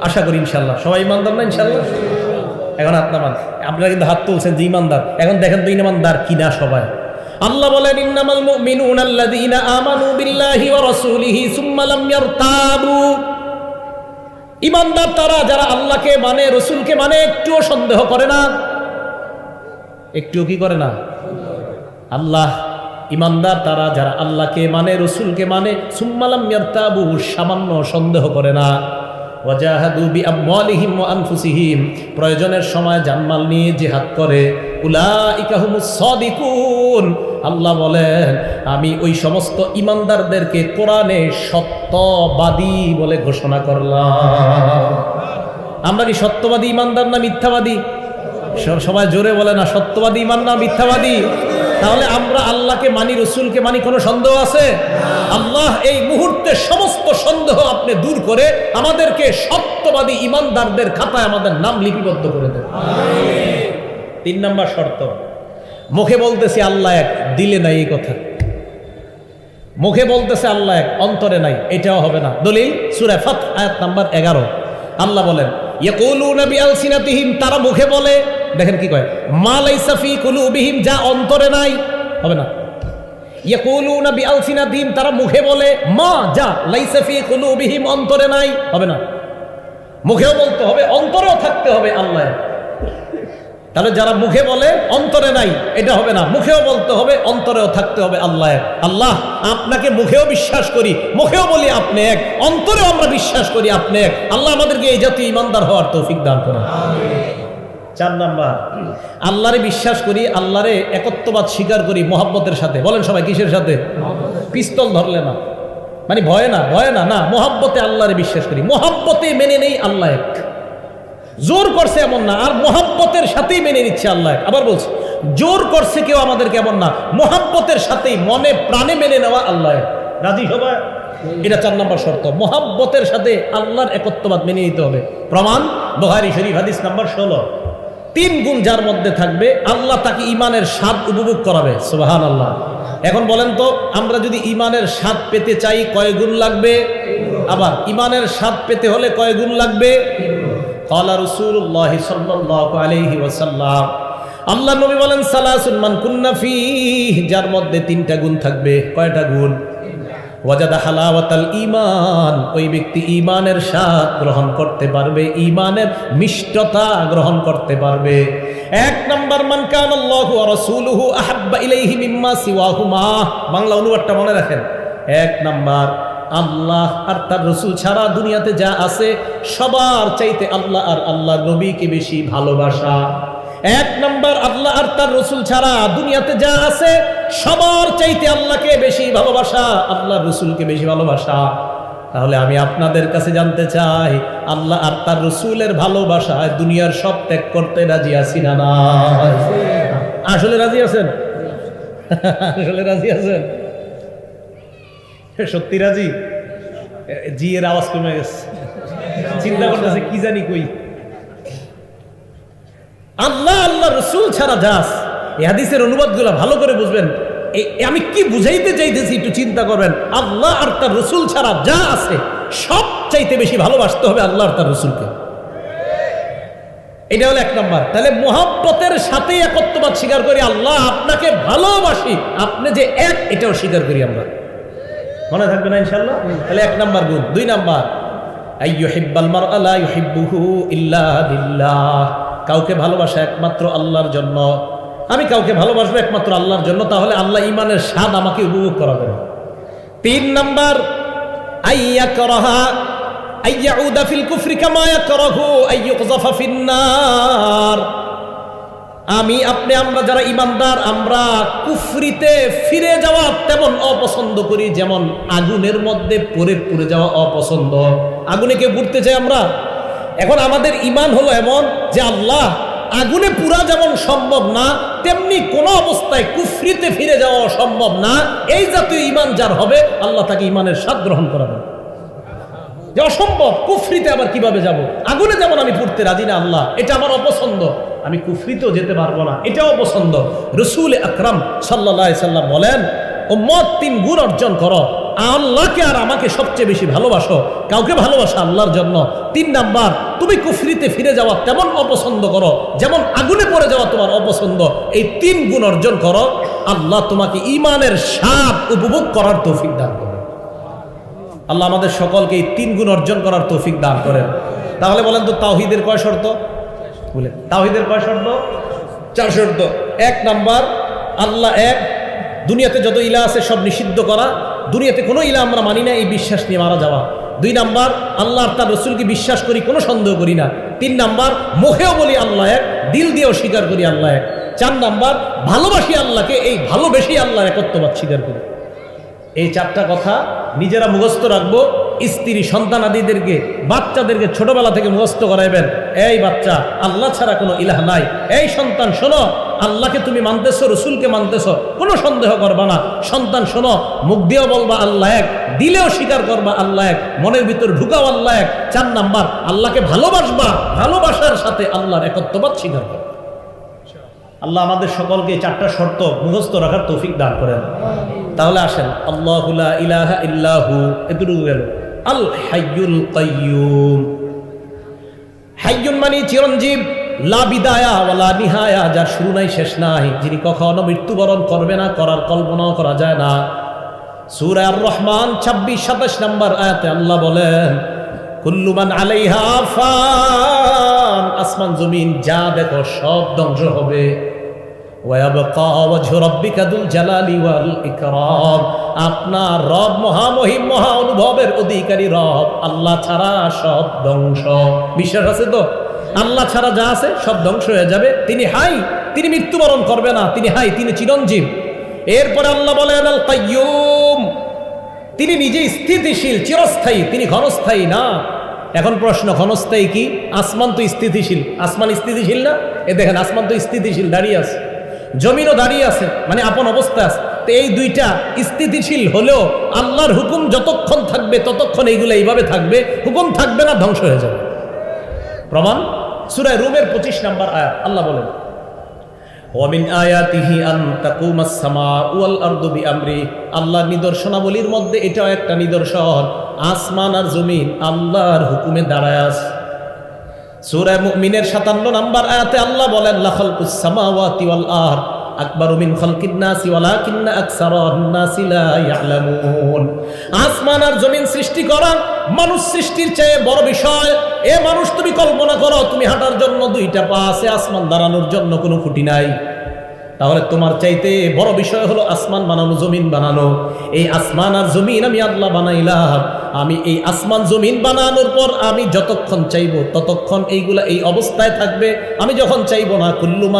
আশা করি ইনশাল্লাহ সবাই ইমানদার না ইনশাল্লাহ এখন আপনার আপনারা কিন্তু হাত তুলছেন যে ইমানদার। এখন দেখেন তো ইমানদার কিনা সবাই। আল্লাহ বলেন, ইন্নামাল মুমিনুনা আল্লাযীনা আমানু বিল্লাহি ওয়া রাসূলিহি সুম্মা লাম ইয়ারতাবু। ইমানদার তারা, যারা আল্লাহকে মানে রসুলকে মানে একটুও সন্দেহ করে না। একটুও কি করে না? আল্লাহ, ইমানদার তারা, যারা আল্লাহকে মানে রসুলকে মানে সুম্মালাম ইয়ারতাবু, সামান্য সন্দেহ করে না। ওয়াজাহাদু বিআমওয়ালিহিম ওয়া আনফুসিহিম। প্রয়োজনের সময় জানমাল নিয়ে জিহাদ করে। উলাইকা হুমুস সাদিকুন। আল্লাহ বলেন, আমি ওই সমস্ত ইমানদারদেরকে কোরআনে সত্যবাদী বলে ঘোষণা করলাম। আমরা কি সত্যবাদী, ইমানদার না মিথ্যাবাদী? সবাই জোরে বলে না, সত্যবাদী, ইমান না মিথ্যাবাদী? তাহলে আমরা আল্লাহকে মানি, রসুলকে মানি, কোনো সন্দেহ আছে? আল্লাহ এই মুহূর্তে সমস্ত সন্দেহ আপনি দূর করে আমাদেরকে সত্যবাদী ইমানদারদের খাতায় আমাদের নাম লিপিবদ্ধ করে দেন। তিন নম্বর শর্ত, মুখে বলতেছি আল্লাহ এক, দিলে নাই এই কথা। মুখে বলতেছে আল্লাহ এক, অন্তরে নাই, এটাও হবে না। দলিল, সুরে ফাত আয়াত নাম্বার এগারো। আল্লাহ বলেন, ইয়াকুলুনা বিআলসিনাতিহিম, তারা মুখে বলে দেখেন কি কয়, মা লাইসা ফি কুলুবিহিম যা অন্তরে নাই, হবে না। তারা মুখে বলে, মা, যা, লাইসা ফি কুলুবিহিম অন্তরে নাই হবে না। মুখেও বলতে হবে, অন্তরেও থাকতে হবে আল্লাহ তাহলে যারা মুখে বলে, অন্তরে নাই এটা হবে না। মুখেও বলতে হবে, অন্তরেও থাকতে হবে আল্লাহ। আল্লাহ, আপনাকে মুখেও বিশ্বাস করি, মুখেও বলি আপনি এক, অন্তরেও আমরা বিশ্বাস করি আপনি এক। আল্লাহ আমাদেরকে এই জাতীয় ইমানদার হওয়ার তৌফিক দান করেন। চার নাম্বার। আল্লাহরে বিশ্বাস করি, আল্লাহরে একত্ববাদ স্বীকার করি মোহাব্বতের সাথে। বলেন সবাই, কিসের সাথে? পিস্তল ধরলে না। মানে ভয় না ভয় না না, মোহাব্বতে আল্লাহরে বিশ্বাস করি। মোহাব্বতে মেনে নেই আল্লাহ এক। জোর করছে এমন না, আর মোহাব্বতের সাথেই মেনে নিচ্ছে আল্লাহ আবার বলছি, জোর করছে কেউ আমাদের কেমন না, মোহাব্বতের সাথেই মনে প্রাণে মেনে নেওয়া আল্লাহ রাজি সবাই? এটা চার নম্বর শর্ত। মোহাব্বতের সাথে আল্লাহর একত্ববাদ মেনে নিতে হবে। প্রমাণ বহারি শরীফ হাদিস নাম্বার ষোলো। তিন গুণ যার মধ্যে থাকবে, আল্লাহ তাকে ইমানের স্বাদ উপভোগ করাবে। সোহান আল্লাহ এখন বলেন তো, আমরা যদি ইমানের স্বাদ পেতে চাই, কয় গুণ লাগবে? আবার ইমানের স্বাদ পেতে হলে কয় গুণ লাগবে? আল্লাহ নবী বলেন সালাহ সুলমান কুন্নাফি যার মধ্যে তিনটা গুণ থাকবে। কয়টা গুণ? ওয়াজাদা হালাওয়াতাল ঈমান, ওই ব্যক্তি ঈমানের স্বাদ গ্রহণ করতে পারবে, ঈমানের মিষ্টতা গ্রহণ করতে পারবে। এক নাম্বার, মান কান আল্লাহু রাসূলুহু আহাব্বা ইলাইহি মিম্মা সিওয়াহুমা। বাংলা অনুবাদটা মনে রাখেন। এক নাম্বার, আল্লাহ আর তার রসুল ছাড়া দুনিয়াতে যা আছে, সবার চাইতে আল্লাহ আর আল্লাহ নবীকে বেশি ভালোবাসা। এক নম্বর, আল্লাহ আর তার রসুল ছাড়া দুনিয়াতে যা আছে সবার চাইতে আল্লাহকে বেশি ভালোবাসা আল্লাহ রসুলকে বেশি ভালোবাসা। তাহলে আমি আপনাদের কাছে জানতে চাই, আল্লাহ আর তার রসুলের ভালোবাসায় দুনিয়ার সব ত্যাগ করতে রাজি আছি না আসলে রাজি আছেন? আসলে রাজি আছেন? সত্যি রাজি? জি, এর আওয়াজ কমে গেছে। চিন্তা করতেছে, কি জানি কই? আল্লাহ আল্লাহ রসুল ছাড়া যাস এই হাদিসের অনুবাদগুলো ভালো করে বুঝবেন। আমি কি বুঝাইতে চাইতেছি একটু চিন্তা করবেন। আল্লাহ আর তার রসুল ছাড়া যা আছে, সব চাইতে বেশি ভালোবাসতে হবে আল্লাহ আর তার রসুলকে। এটা হলো এক নম্বর। তাহলে মোহাব্বতের সাথে একত্ববাদ স্বীকার করি, আল্লাহ আপনাকে ভালোবাসি। আপনি যে এক, এটাও স্বীকার করি আমরা। মনে থাকবে না ইনশাল্লাহ তাহলে এক নাম্বার গুণ। দুই নাম্বার কাউকে ভালোবাসা একমাত্র আল্লাহর জন্য। আমি কাউকে ভালোবাসবো একমাত্র আল্লাহর জন্য, তাহলে আল্লাহ ইমানের স্বাদ আমাকে উপভোগ করাবেন। তিন নাম্বার আইয়া করহা আইয়াউদা ফিল কুফরি কামা ইয়াকরাহু আইয়ুকযাফা ফিন্নার। আমি, আপনি, আমরা যারা ইমানদার আমরা কুফরিতে ফিরে যাওয়া তেমন অপছন্দ করি যেমন আগুনের মধ্যে পড়ে পুড়ে যাওয়া অপছন্দ। আগুনে কেউ পুড়তে চাই আমরা? এখন আমাদের ইমান হলো এমন যে আল্লাহ আগুনে পুরা যেমন সম্ভব না, তেমনি কোনো অবস্থায় কুফরিতে ফিরে যাওয়া সম্ভব না। এই জাতীয় ইমান যার হবে, আল্লাহ তাকে ইমানের স্বাদ গ্রহণ করাবেন। যে অসম্ভব, কুফরিতে আবার কীভাবে যাব? আগুনে যেমন আমি পড়তে রাজি না, আল্লাহ, এটা আমার অপছন্দ। আমি কুফরিতেও যেতে পারব না, এটাও অপছন্দ। রসুল আকরাম সাল্লাহ সাল্লাম বলেন ও মত তিন গুণ অর্জন করো। আল্লাহকে আর আমাকে সবচেয়ে বেশি ভালোবাসো, কাউকে ভালোবাসা আল্লাহর জন্য। তিন নাম্বার, তুমি কুফরিতে ফিরে যাওয়া তেমন অপছন্দ করো, যেমন আগুনে পড়ে যাওয়া তোমার অপছন্দ। এই তিন গুণ অর্জন করো, আল্লাহ তোমাকে ইমানের সাপ উপভোগ করার তৌফিক দান করে আল্লাহ আমাদের সকলকে এই তিন গুণ অর্জন করার তৌফিক দান করেন। তাহলে বলেন তো তাওহিদের কয় শর্ত? বলে তাওহিদের কয় শর্ত? চার শর্ত। এক নাম্বার, আল্লাহ এক, দুনিয়াতে যত ইলা আছে সব নিষিদ্ধ করা। দুনিয়াতে কোনো ইলা আমরা মানি না, এই বিশ্বাস নিয়ে মারা যাওয়া। দুই নাম্বার, আল্লাহ তার রসুলকে বিশ্বাস করি, কোনো সন্দেহ করি না। তিন নাম্বার, মুখেও বলি আল্লাহ এক, দিল দিয়েও স্বীকার করি আল্লাহ এক। চার নাম্বার, ভালোবাসি আল্লাহকে, এই ভালোবেসে আল্লাহর একত্ববাদ স্বীকার করি। এই চারটা কথা নিজেরা মুখস্থ রাখব। স্ত্রী সন্তান আদিদেরকে বাচ্চাদেরকে ছোটবেলা থেকে মুখস্থ করাইবেন, এই বাচ্চা, আল্লাহ ছাড়া কোনো ইলাহ নাই। এই সন্তান শোনো আল্লাহকে তুমি মানতেছো, রসুলকে মানতেছো, কোনো সন্দেহ করবা না। সন্তান, শোনো, মুখ দিয়েও বলবা, আল্লাহ এক। দিলেও স্বীকার করবা, আল্লাহ এক। মনের ভিতর ঢুকাও, আল্লাহ এক। চার নাম্বার, আল্লাহকে ভালোবাসবা, ভালোবাসার সাথে আল্লাহর একত্ববাদ স্বীকার করবা আল্লাহ আমাদের সকলকে চারটা শর্ত মুখস্থ রাখার তৌফিক দান করেন। তাহলে আসেন আল্লাহুলা ইলাহা মানে চিরঞ্জীব। লা বিদায়া ওয়ালা নিহায়া, যার শুরু নাই শেষ নাই, যিনি কখনো মৃত্যুবরণ করবে না, করার কল্পনাও করা যায় না। সূরা আর রহমান ছাব্বিশ, সাতাশ নম্বর আয়াতে আল্লাহ বলেন কুল্লুমান আলাইহা আসমান, জমিন, যা দেখো সব ধ্বংস হবে। আপনার রব মহামহিম, মহা অনুভবের অধিকারী রব, আল্লাহ ছাড়া সব ধ্বংস। বিশ্বাস আছে তো? আল্লাহ ছাড়া যা আছে সব ধ্বংস হয়ে যাবে। তিনি হাই, তিনি মৃত্যুবরণ করবে না। তিনি হাই, তিনি চিরঞ্জীব। এরপরে আল্লাহ কাইয়ুম। তিনি নিজে স্থিতিশীল, চিরস্থায়ী। তিনি ঘনস্থায়ী না। এখন প্রশ্ন, ঘনস্থায়ী কি? আসমান তো স্থিতিশীল। আসমান স্থিতিশীল না? এ দেখেন, আসমান তো স্থিতিশীল, দাঁড়িয়ে আছে। জমিনও দাঁড়িয়ে আছে মানে আপন অবস্থায় আছে। তো এই দুইটা স্থিতিশীল হলেও আল্লাহর হুকুম যতক্ষণ থাকবে, ততক্ষণ এইগুলো এইভাবে থাকবে। হুকুম থাকবে না, ধ্বংস হয়ে যাবে। প্রমাণ? সুরায় রুমের পঁচিশ নাম্বার আয়াত, আল্লাহ বলেন, ওয়ামিন আয়াতিহি আন তাকুমাস নিদর্শনাবলীর মধ্যে এটাও একটা নিদর্শন, আসমান আর জমিন, আল্লাহর হুকুমে দাঁড়ায় আছে। সূরা মুমিনের 57 নাম্বার আয়াতে আল্লাহ বলেন লাখাল সামাওয়াতি ওয়াল আরদ মিন আসমান আর জমিন তাহলে তোমার চাইতে বড় বিষয় হলো আসমান বানানো, জমিন বানানো। এই আসমান আর জমিন আমি আল্লাহ বানাইলাম। আমি এই আসমান, জমিন বানানোর পর আমি যতক্ষণ চাইব ততক্ষণ এইগুলা এই অবস্থায় থাকবে। আমি যখন চাইব না কুল্লুমা